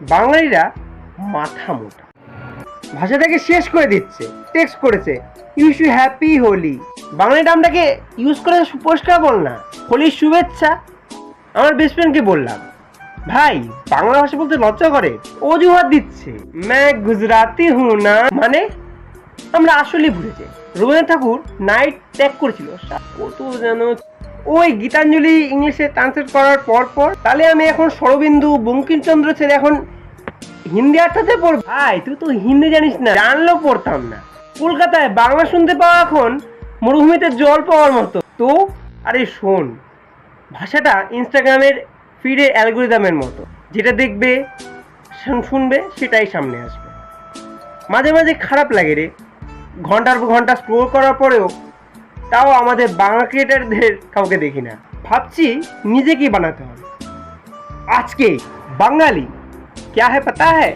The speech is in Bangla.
বাঙালিরা মাথা মোটা। ভাষাটাকে শেষ করে দিচ্ছে টেক্সট করেছে ইউ হ্যাপি হোলি বাংলা নামটাকে ইউজ করে পরিষ্কার বল না, হোলির শুভেচ্ছা। আমার বেস্ট ফ্রেন্ডকে বললাম, ভাই, বাংলা ভাষা বলতে লজ্জা করে, অজুহাত দিচ্ছে। ম্যা গুজরাতি হু না মানে আমরা আসলেই ভুলে যাই। রবীন্দ্রনাথ ঠাকুর নাইট ত্যাগ করেছিল কত যেন ওই গীতাঞ্জলি ইংলিশে ট্রান্সলেট করার পর পর তাহলে আমি এখন সরবিন্দু বঙ্কিমচন্দ্র ছেড়ে এখন হিন্দি আটটাতে পড় ভাই তুই তো হিন্দি জানিস না। জানলেও পড়তাম না। কলকাতায় বাংলা শুনতে পাওয়া এখন মরুভূমিতে জল পাওয়ার মতো। তো আরে শোন ভাষাটা ইনস্টাগ্রামের ফিডের অ্যালগোরিদমের মতো। যেটা দেখবে শুন- শুনবে সেটাই সামনে আসবে। মাঝে মাঝে খারাপ লাগে রে। ঘণ্টার পর ঘণ্টা স্ক্রোল করার পরেও তাও আমাদের বাংলা ক্রিয়েটারদের কাউকে দেখি না ভাবছি নিজেকেই বানাতে হবে আজকে বাঙালি क्या है पता है